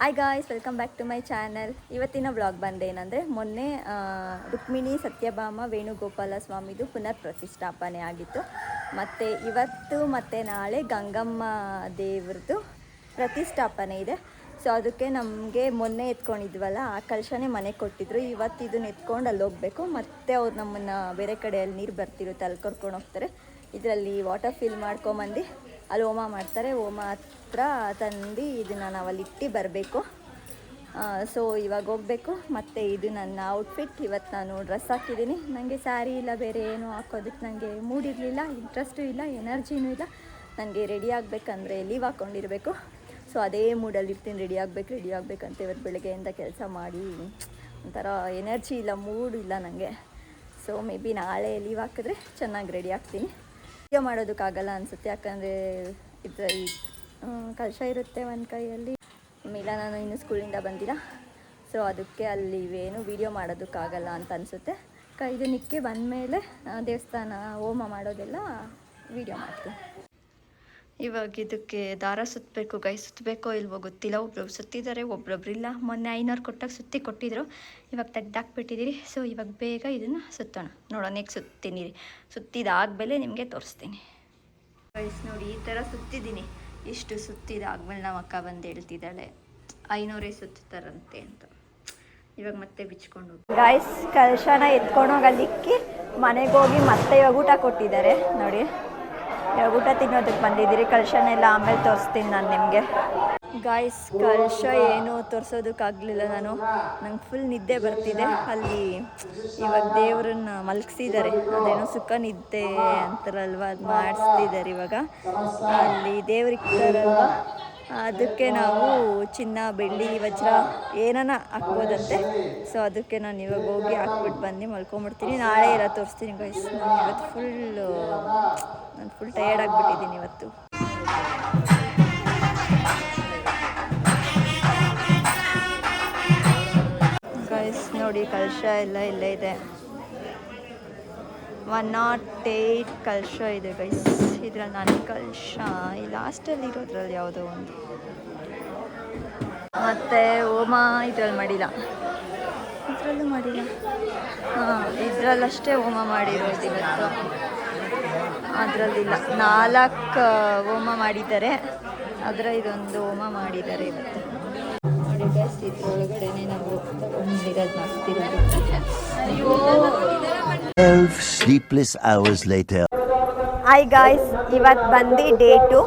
Hi guys welcome back to my channel ಇವತ್ತಿನ blog ಬಂದೇನೆಂದರೆ ಮೊನ್ನೆ ರುಕ್ಮಿಣಿ ಸತ್ಯಭಾಮ ವೇಣುಗೋಪಾಲ ಸ್ವಾಮಿದು ಪುನರ್ ಪ್ರತಿಷ್ಠಾಪನೆ ಆಗಿತ್ತು. ಮತ್ತು ಇವತ್ತು ಮತ್ತು ನಾಳೆ ಗಂಗಮ್ಮ ದೇವ್ರದ್ದು ಪ್ರತಿಷ್ಠಾಪನೆ ಇದೆ. ಸೊ ಅದಕ್ಕೆ ನಮಗೆ ಮೊನ್ನೆ ಎತ್ಕೊಂಡಿದ್ವಲ್ಲ ಆ ಕಲಶನೇ ಮನೆ ಕೊಟ್ಟಿದ್ರು. ಇವತ್ತು ಇದನ್ನ ಎತ್ಕೊಂಡು ಅಲ್ಲಿ ಹೋಗಬೇಕು. ಮತ್ತೆ ಅವ್ರು ನಮ್ಮನ್ನು ಬೇರೆ ಕಡೆಯಲ್ಲಿ ನೀರು ಬರ್ತಿರುತ್ತೆ ಅಲ್ಲಿ ಕರ್ಕೊಂಡು ಹೋಗ್ತಾರೆ. ಇದರಲ್ಲಿ ವಾಟರ್ ಫಿಲ್ ಮಾಡ್ಕೊಂಬಂದು ಅಲ್ಲಿ ಹೋಮ ಮಾಡ್ತಾರೆ. ಹೋಮ ಹತ್ರ ತಂದು ಇದನ್ನು ನಾವು ಅಲ್ಲಿ ಇಟ್ಟು ಬರಬೇಕು. ಸೊ ಇವಾಗ ಹೋಗಬೇಕು. ಮತ್ತು ಇದು ನನ್ನ ಔಟ್ಫಿಟ್ ಇವತ್ತು ನಾನು ಡ್ರೆಸ್ ಹಾಕಿದ್ದೀನಿ. ನನಗೆ ಸ್ಯಾರಿ ಇಲ್ಲ, ಬೇರೆ ಏನು ಹಾಕೋದಕ್ಕೆ ನನಗೆ ಮೂಡಿರಲಿಲ್ಲ ಇಂಟ್ರೆಸ್ಟು ಇಲ್ಲ ಎನರ್ಜಿನೂ ಇಲ್ಲ. ನನಗೆ ರೆಡಿ ಆಗಬೇಕಂದ್ರೆ ಲೀವ್ ಹಾಕ್ಕೊಂಡಿರಬೇಕು ಸೊ ಅದೇ ಮೂಡಲ್ಲಿ ಇರ್ತೀನಿ. ರೆಡಿ ಆಗಬೇಕು ರೆಡಿ ಆಗಬೇಕಂತ ಇವತ್ತು ಬೆಳಗ್ಗೆಯಿಂದ ಕೆಲಸ ಮಾಡಿ ಒಂಥರ ಎನರ್ಜಿ ಇಲ್ಲ ಮೂಡ್ ಇಲ್ಲ ನನಗೆ ಸೊ ಮೇ ಬಿ ನಾಳೆ ಲೀವ್ ಹಾಕಿದ್ರೆ ಚೆನ್ನಾಗಿ ರೆಡಿ ಆಗ್ತೀನಿ. ವಿಡಿಯೋ ಮಾಡೋದಕ್ಕಾಗಲ್ಲ ಅನಿಸುತ್ತೆ, ಯಾಕಂದರೆ ಇದು ಈ ಕಲಶ ಇರುತ್ತೆ ಒಂದು ಕೈಯಲ್ಲಿ. ಆಮೇಲೆ ನಾನು ಇನ್ನು ಸ್ಕೂಲಿಂದ ಬಂದಿಲ್ಲ. ಸೊ ಅದಕ್ಕೆ ಅಲ್ಲಿ ಏನು ವಿಡಿಯೋ ಮಾಡೋದಕ್ಕಾಗಲ್ಲ ಅಂತ ಅನಿಸುತ್ತೆ. ಕೈದು ನಿಕ್ಕಿ ನಿಕ್ಕೆ ಬಂದಮೇಲೆ ದೇವಸ್ಥಾನ ಹೋಮ ಮಾಡೋದೆಲ್ಲ ವಿಡಿಯೋ ಮಾಡ್ತೀನಿ. ಇವಾಗ ಇದಕ್ಕೆ ದಾರ ಸುತ್ತಬೇಕು ಗೈ ಸುತ್ತಬೇಕೋ ಇಲ್ವೋ ಗೊತ್ತಿಲ್ಲ. ಒಬ್ರೊಬ್ರು ಸುತ್ತಿದ್ದಾರೆ ಒಬ್ರೊಬ್ರು ಇಲ್ಲ ಮೊನ್ನೆ ಐನೂರು ಕೊಟ್ಟಾಗ ಸುತ್ತಿ ಕೊಟ್ಟಿದ್ರು. ಇವಾಗ ತೆಗ್ದಾಕ್ಬಿಟ್ಟಿದ್ದೀರಿ. ಸೊ ಇವಾಗ ಬೇಗ ಇದನ್ನು ಸುತ್ತೋಣ. ನೋಡೋಣ ಈಗ ಸುತ್ತೀನಿ ರೀ ಸುತ್ತಿದಾದ್ಮೇಲೆ ನಿಮಗೆ ತೋರಿಸ್ತೀನಿ. ಗೈಸ್, ನೋಡಿ, ಈ ಥರ ಸುತ್ತಿದ್ದೀನಿ. ಇಷ್ಟು ಸುತ್ತಿದಾದ್ಮೇಲೆ ನಮ್ಮ ಅಕ್ಕ ಬಂದು ಹೇಳ್ತಿದ್ದಾಳೆ, ಐನೂರೇ ಸುತ್ತಾರಂತೆ ಅಂತ. ಇವಾಗ ಮತ್ತೆ ಬಿಚ್ಕೊಂಡು ಗೈಸ್, ಕಲಶನ ಎತ್ಕೊಂಡೋಗಿ ಮನೆಗೋಗಿ ಮತ್ತೆ ಇವಾಗ ಊಟ ಕೊಟ್ಟಿದ್ದಾರೆ. ನೋಡಿ ಊಟ ತಿನ್ನೋದಕ್ಕೆ ಬಂದಿದ್ದೀರಿ. ಕಲಶನೆಲ್ಲ ಆಮೇಲೆ ತೋರಿಸ್ತೀನಿ ನಾನು ನಿಮಗೆ. ಗಾಯ್ಸ್ ಕಲಶ ಏನು ತೋರಿಸೋದಕ್ಕಾಗಲಿಲ್ಲ ನಾನು. ನಂಗೆ ಫುಲ್ ನಿದ್ದೆ ಬರ್ತಿದೆ. ಅಲ್ಲಿ ಇವಾಗ ದೇವ್ರನ್ನ ಮಲಗಿಸಿದ್ದಾರೆ. ಅದೇನೋ ಸುಖ ನಿದ್ದೆ ಅಂತಾರಲ್ವ? ಅದು ಮಾಡಿಸ್ತಿದ್ದಾರೆ ಇವಾಗ. ಅಲ್ಲಿ ದೇವ್ರಿಕ್ತಾರಲ್ವ ಅದಕ್ಕೆ ನಾವು ಚಿನ್ನ, ಬೆಳ್ಳಿ, ವಜ್ರ ಏನನ ಹಾಕ್ಬೋದಂತೆ. ಸೊ ಅದಕ್ಕೆ ನಾನು ಇವಾಗ ಹೋಗಿ ಹಾಕ್ಬಿಟ್ಟು ಬಂದು ಮಲ್ಕೊಂಬಿಡ್ತೀನಿ. ನಾಳೆ ಎಲ್ಲ ತೋರಿಸ್ತೀನಿ ಗೈಸ್ ನಾನು ಇವತ್ತು ಫುಲ್ಲು ನಾನು ಫುಲ್ ಟಯರ್ಡ್ ಆಗಿಬಿಟ್ಟಿದ್ದೀನಿ ಇವತ್ತು. ಗೈಸ್ ನೋಡಿ, ಕಲಶ ಎಲ್ಲ ಇಲ್ಲೇ ಇದೆ. ಒನ್ ನಾಟ್ ಏಯ್ಟ್ ಕಲಶ ಇದೆ ಗೈಸ್ ಇದ್ರಲ್ಲಿ ನಾನು ಕಲಶ. ಈ ಲಾಸ್ಟಲ್ಲಿ ಇರೋದ್ರಲ್ಲಿ ಯಾವುದೋ ಒಂದು. ಮತ್ತೆ ಹೋಮ ಇದ್ರಲ್ಲಿ ಮಾಡಿಲ್ಲ. ಇದರಲ್ಲೂ ಮಾಡಿಲ್ಲ. ಹಾಂ, ಇದರಲ್ಲಷ್ಟೇ ಹೋಮ ಮಾಡಿರೋದು ಇವತ್ತು. ಅದರಲ್ಲಿಲ್ಲ. ನಾಲ್ಕು ಹೋಮ ಮಾಡಿದ್ದಾರೆ. ಅದರ ಇದೊಂದು ಹೋಮ ಮಾಡಿದ್ದಾರೆ ಇವತ್ತು. ನೋಡಿ ಗೈಸ್ ಇದ್ರೊಳಗಡೆನೆ ನಾವು ತಗೊಂಡಿರೋದು ಮಾಡ್ತಿರೋದು 12 sleepless hours later. Hi guys ಇವತ್ತು ಬಂದು ಡೇ ಟು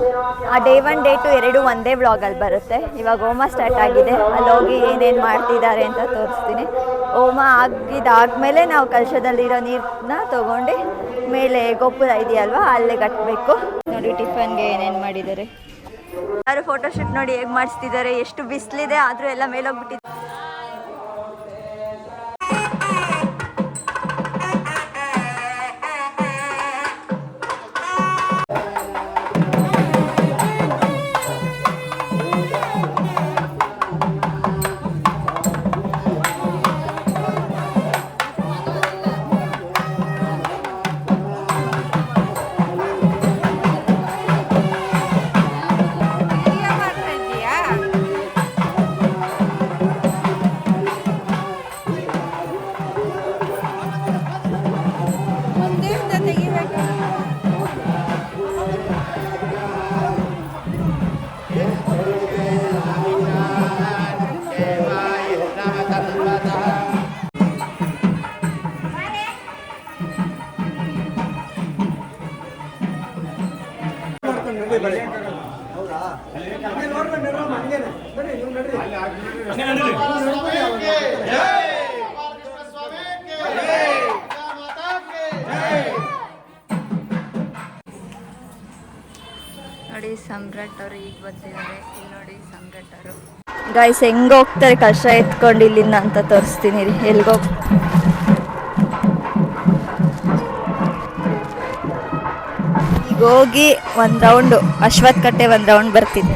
ಆ ಡೇ ಒನ್ ಡೇ ಟು ಎರಡು ಒಂದೇ ವ್ಲಾಗಲ್ಲಿ ಬರುತ್ತೆ. ಇವಾಗ ಹೋಮ ಸ್ಟಾರ್ಟ್ ಆಗಿದೆ. ಅಲ್ಲಿ ಹೋಗಿ ಏನೇನು ಮಾಡ್ತಿದ್ದಾರೆ ಅಂತ ತೋರಿಸ್ತೀನಿ. ಹೋಮ ಆಗಿದ್ದಾದ್ಮೇಲೆ ನಾವು ಕಲಶದಲ್ಲಿರೋ ನೀರನ್ನ ತೊಗೊಂಡು ಮೇಲೆ ಗೋಪುರ ಇದೆಯಲ್ವಾ? ಅಲ್ಲೇ ಕಟ್ಟಬೇಕು ನೋಡಿ ಟಿಫನ್ಗೆ ಏನೇನು ಮಾಡಿದ್ದಾರೆ? ಯಾರು ಫೋಟೋಶೂಟ್ ನೋಡಿ ಹೇಗೆ ಮಾಡಿಸ್ತಿದ್ದಾರೆ ಎಷ್ಟು ಬಿಸಿಲಿದೆ ಆದರೂ ಎಲ್ಲ ಮೇಲೋಗ್ಬಿಟ್ಟಿದೆ ನೋಡಿ ಸಮ್ರಾಟ್ ಅವರು ಈಗ ಬರ್ತಿದ್ದಾರೆ ಇಲ್ಲಿ ನೋಡಿ ಸಮ್ರಾಟ್ ಅವರು. ಗಾಯ್ಸ್ ಹೆಂಗ್ ಹೋಗ್ತಾರೆ? ಕಷ್ಟ ಎತ್ಕೊಂಡು ಇಲ್ಲಿಂದ ಅಂತ ತೋರಿಸ್ತೀನಿ ಎಲ್ಗೋಗ್ ಹೋಗಿ ಒಂದು ರೌಂಡು ಅಶ್ವತ್ ಕಟ್ಟೆ ಒಂದು ರೌಂಡ್ ಬರ್ತಿದೆ.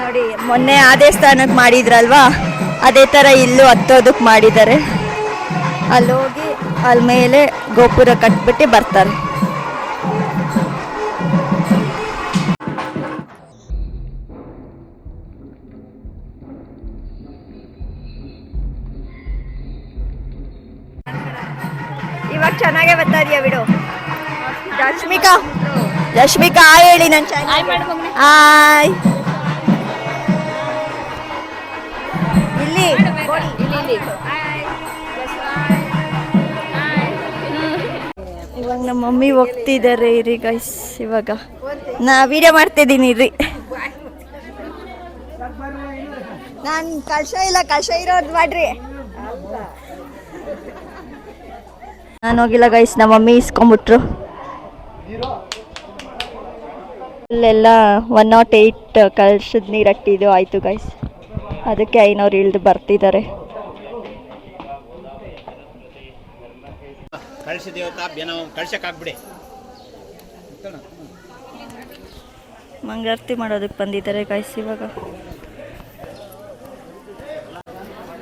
ನೋಡಿ, ಮೊನ್ನೆ ಆ ದೇವಸ್ಥಾನಕ್ಕೆ ಮಾಡಿದ್ರಲ್ವಾ? ಅದೇ ಥರ ಇಲ್ಲೂ ಹತ್ತೋದಕ್ಕೆ ಮಾಡಿದ್ದಾರೆ. ಅಲ್ಲೋಗಿ ಅಲ್ಲಿ ಮೇಲೆ ಗೋಪುರ ಕಟ್ಬಿಟ್ಟು ಬರ್ತಾರೆ. ಚೆನ್ನಾಗೇ ಬರ್ತಾ ಇದೆಯಾ ಬಿಡು. ರಶ್ಮಿಕಾ ರಶ್ಮಿಕಾ ಹೇಳಿ ನನ್ನ ಹಾಯ್. ಇಲ್ಲಿ ಇವಾಗ ನಮ್ಮ ಮಮ್ಮಿ ಹೋಗ್ತಿದ್ದಾರೆ ಇರಿ ಗೈಸ್ ಇವಾಗ. ನಾ ವಿಡಿಯೋ ಮಾಡ್ತಿದ್ದೀನಿ ಇರಿ. ನಾನು ಕಷ ಇಲ್ಲ ಕಷ ಇರೋದು ಮಾಡ್ರಿ. ನಾನು ಹೋಗಿಲ್ಲ ಗೈಸ್ ನಮ್ಮ ಮಮ್ಮಿ ಇಸ್ಕೊಂಬಿಟ್ರು ಇಲ್ಲೆಲ್ಲ ಒನ್ ನಾಟ್ ಏಯ್ಟ್ ನೀರು ಅಟ್ಟಿದ್ದು ಆಯಿತು ಗೈಸ್ ಅದಕ್ಕೆ ಐನವ್ರು ಇಳಿದು ಬರ್ತಿದ್ದಾರೆ. ಮಂಗಾರ್ತಿ ಮಂಗಳಾರತಿ ಮಾಡೋದಕ್ಕೆ ಬಂದಿದ್ದಾರೆ ಗೈಸ್ ಇವಾಗ.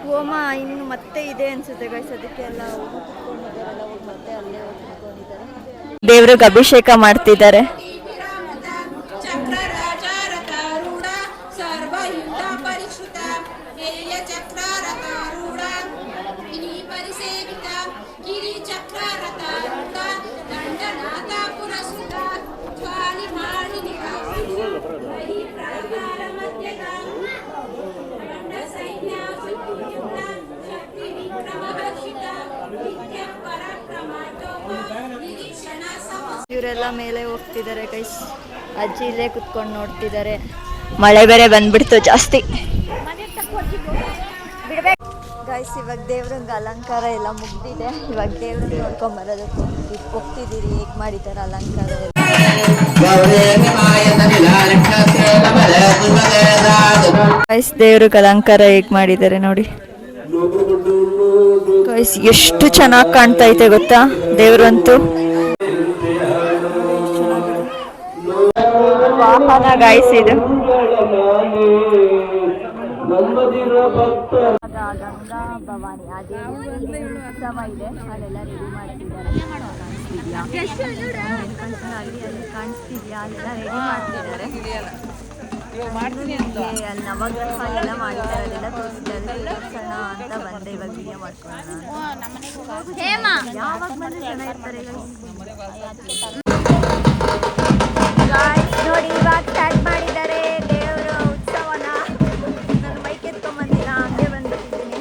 ಹೋಮ ಇನ್ನು ಮತ್ತೆ ಇದೆ ಅನ್ಸುತ್ತೆ ಗೈಸ್ ಅದಕ್ಕೆ ಎಲ್ಲ ಹೋಗಿ ಹೋಗಿ ಮತ್ತೆ ಅಲ್ಲೇ ಕುತ್ಕೊಂಡಿದ್ದಾರೆ. ದೇವ್ರಿಗೆ ಅಭಿಷೇಕ ಮಾಡ್ತಿದ್ದಾರೆ. ಇವರೆಲ್ಲ ಮೇಲೆ ಹೋಗ್ತಿದ್ದಾರೆ ಗೈಸ್ ಅಜ್ಜಿ ಇಲ್ಲೇ ಕುತ್ಕೊಂಡು ನೋಡ್ತಿದ್ದಾರೆ. ಮಳೆ ಬೇರೆ ಬಂದ್ಬಿಡ್ತು ಜಾಸ್ತಿ. ಗೈಸ್ ಇವಾಗ ದೇವ್ರಂಗೆ ಅಲಂಕಾರ ಎಲ್ಲ ಮುಗ್ದಿದೆ. ಇವಾಗ ದೇವ್ರನ್ನ ನೋಡ್ಕೊಂಡ್ ಬರೋದಕ್ಕೆ ಹೋಗ್ತಿದ್ದೀರಿ. ಹೇಗೆ ಮಾಡಿದ್ದಾರೆ ಅಲಂಕಾರ ಗೈಸ್ ದೇವ್ರಿಗೆ ಅಲಂಕಾರ ಹೇಗ್ ಮಾಡಿದ್ದಾರೆ ನೋಡಿ. ಗೈಸ್ ಎಷ್ಟು ಚೆನ್ನಾಗಿ ಕಾಣ್ತಾ ಐತೆ ಗೊತ್ತಾ? ದೇವ್ರಂತೂ. ವಾಹನ ಗಾಯ್ಸ್ ಇದು. ಗಂಗಾ ಭವಾನಿ ಅದೇ ಉತ್ಸವ ಇದೆ ಅಲ್ಲೆಲ್ಲ ರೆಡಿ ಮಾಡ್ತಿದ್ದಾರೆ ಕಾಣಿಸ್ತಿದ್ಯಾ ಅಲ್ಲಿ ಕಾಣಿಸ್ತಿದ್ಯಾ ಅಲ್ಲೆಲ್ಲ ರೆಡಿ ಮಾಡ್ತಿದ್ದಾರೆ ಅಲ್ಲಿ ನವಗ್ರಹ ಎಲ್ಲ ಮಾಡಿದ್ದಾರೆ ಅದೆಲ್ಲ ತೋರಿಸ್ತಾರೆ ತೋರಿಸೋಣ ಅಂತ ಬಂದೆ ಇವಾಗ ವಿಡಿಯೋ ಮಾಡ್ಕೊಳ್ಳೋಣ ಯಾವಾಗ ಬಂದ್ರೆ ಚೆನ್ನಾಗಿರ್ತಾರೆ ನೋಡಿ ಇವಾಗ ಸ್ಟಾರ್ಟ್ ಮಾಡಿದ್ದಾರೆ ದೇವರ ಉತ್ಸವನ. ನಾನು ಬೈಕ್ ಎತ್ಕೊಂಬಂದಿಲ್ಲ ಹಂಗೆ ಬಂದ್ಬಿಟ್ಟಿದ್ದೀನಿ.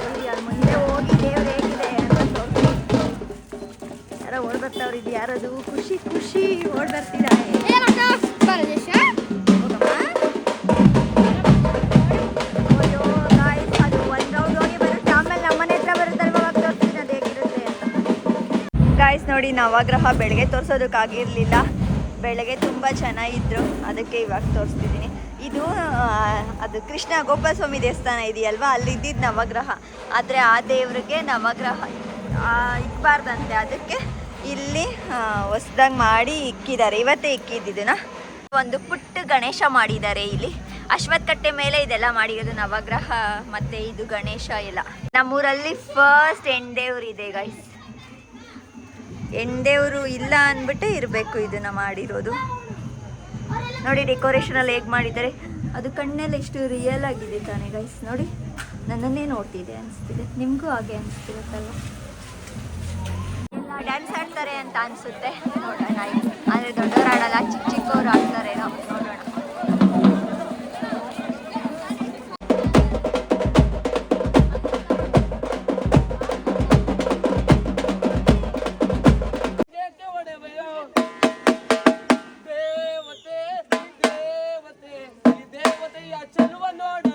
ನೋಡಿ ಅಲ್ಲಿ ಮುಂದೆ ಹೋಗಿ ದೇವ್ರು ಹೇಗಿದೆ ಅಂತ ಯಾರೋ ಇದು ಯಾರದು? ಖುಷಿ ಖುಷಿ ಹೋಗಿ ಗಾಯ್ಸ್ ನೋಡಿ ನವಗ್ರಹ ಬೆಳಗ್ಗೆ ತೋರಿಸೋದಕ್ಕಾಗಿರಲಿಲ್ಲ. ಬೆಳಗ್ಗೆ ತುಂಬ ಚೆನ್ನಾಗಿದ್ರು. ಅದಕ್ಕೆ ಇವಾಗ ತೋರಿಸ್ತಿದ್ದೀನಿ ಇದು ಅದು ಕೃಷ್ಣ ಗೋಪಾಲ ಸ್ವಾಮಿ ದೇವಸ್ಥಾನ ಇದೆಯಲ್ವಾ? ಅಲ್ಲಿ ಇದ್ದಿದ್ದು ನವಗ್ರಹ. ಆದರೆ ಆ ದೇವ್ರಿಗೆ ನವಗ್ರಹ ಇಕ್ಬಾರ್ದಂತೆ. ಅದಕ್ಕೆ ಇಲ್ಲಿ ಹೊಸ್ದಾಗಿ ಮಾಡಿ ಇಕ್ಕಿದ್ದಾರೆ. ಇವತ್ತೇ ಇಕ್ಕಿದ್ದಿದ್ದನ್ನ ಒಂದು ಪುಟ್ಟ ಗಣೇಶ ಮಾಡಿದ್ದಾರೆ ಇಲ್ಲಿ. ಅಶ್ವತ್ ಕಟ್ಟೆ ಮೇಲೆ ಇದೆಲ್ಲ ಮಾಡಿರೋದು ನವಗ್ರಹ, ಮತ್ತೆ ಇದು ಗಣೇಶ ಎಲ್ಲ. ನಮ್ಮೂರಲ್ಲಿ ಫಸ್ಟ್ ಎಂಡೇವ್ರು ಇದೆ ಗೈಸ್ ಎಂಡೇವ್ರು ಇಲ್ಲ ಅಂದ್ಬಿಟ್ಟು ಇರಬೇಕು ಇದನ್ನ ಮಾಡಿರೋದು. ನೋಡಿ ಡೆಕೋರೇಷನಲ್ಲಿ ಹೇಗೆ ಮಾಡಿದ್ದಾರೆ. ಅದು ಕಣ್ಣೆಲ್ಲ ಎಷ್ಟು ರಿಯಲ್ ಆಗಿದೆ ತಾನೇ ಗೈಸ್ ನೋಡಿ, ನನ್ನನ್ನೇ ನೋಡ್ತಿದೆ ಅನಿಸ್ತಿದೆ. ನಿಮಗೂ ಹಾಗೆ ಅನಿಸ್ತಿರುತ್ತಲ್ಲ ಡ್ಯಾನ್ಸ್ ಆಡ್ತಾರೆ ಅಂತ ಅನಿಸುತ್ತೆ. ನೋಡೋಣ ಆದರೆ ದೊಡ್ಡವರು ಆಡಲ್ಲ ಚಿಕ್ಕ ಚಿಕ್ಕವರು ಆಡ್ತಾರೆ ನಾವು చెలువ నోడు